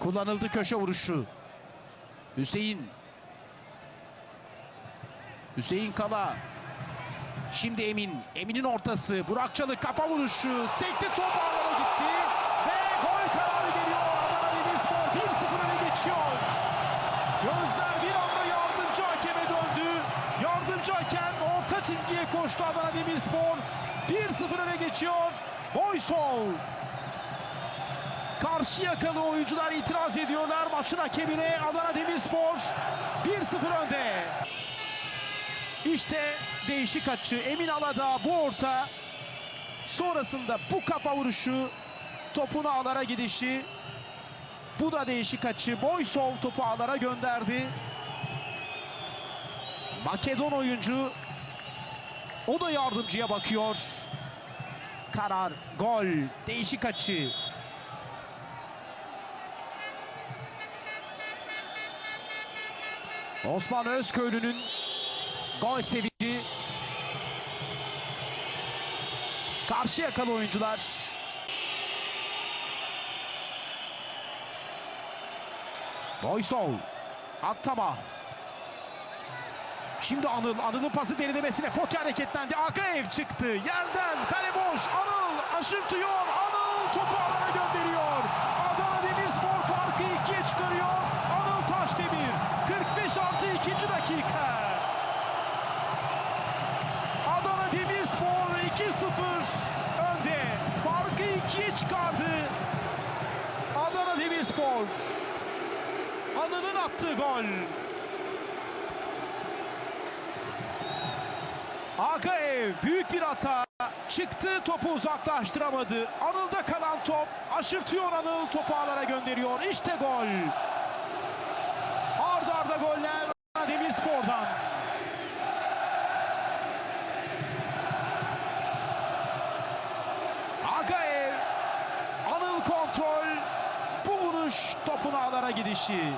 Kullanıldı köşe vuruşu. Hüseyin. Hüseyin Kala. Şimdi Emin. Emin'in ortası. Burak Çalık kafa vuruşu. Sekti top ağlara gitti. Ve gol kararı geliyor. Adana Demirspor 1-0 öne geçiyor. Gözler bir anda yardımcı hakeme döndü. Yardımcı hakem orta çizgiye koştu Adana Demirspor. 1-0 öne geçiyor. Boysol. Karşı yakalı oyuncular itiraz ediyorlar maçın hakemine Adana Demirspor 1-0 önde. İşte değişik açı Emin Alada bu orta sonrasında bu kafa vuruşu topunu ağlara gidişi bu da değişik açı Boysov topu ağlara gönderdi. Makedon oyuncu o da yardımcıya bakıyor. Karar, gol, değişik açı. Osman Özköylü'nün gol sevinci. Karşı yakalı oyuncular. Boysov. Attama. Şimdi Anıl. Anıl'ın pası derinlemesine. Poti hareketlendi. Akaev çıktı. Yerden kale boş. Anıl aşırtıyor. Anıl topu alana gönderiyor. Adana Demirspor farkı ikiye çıkarıyor. Anıl Taşdemir. 45 artı 2. dakika. Adana Demirspor 2-0 önde. Farkı ikiye çıkardı. Adana Demirspor. Anıl'ın attığı gol. Akaev büyük bir hata. Çıktı topu uzaklaştıramadı. Anıl'da kalan top. Aşırtıyor Anıl topu ağlara gönderiyor. İşte gol. Arda arda goller Adana Demirspor'dan. Akaev. Anıl kontrol. Bu vuruş topun ağlara gidişi.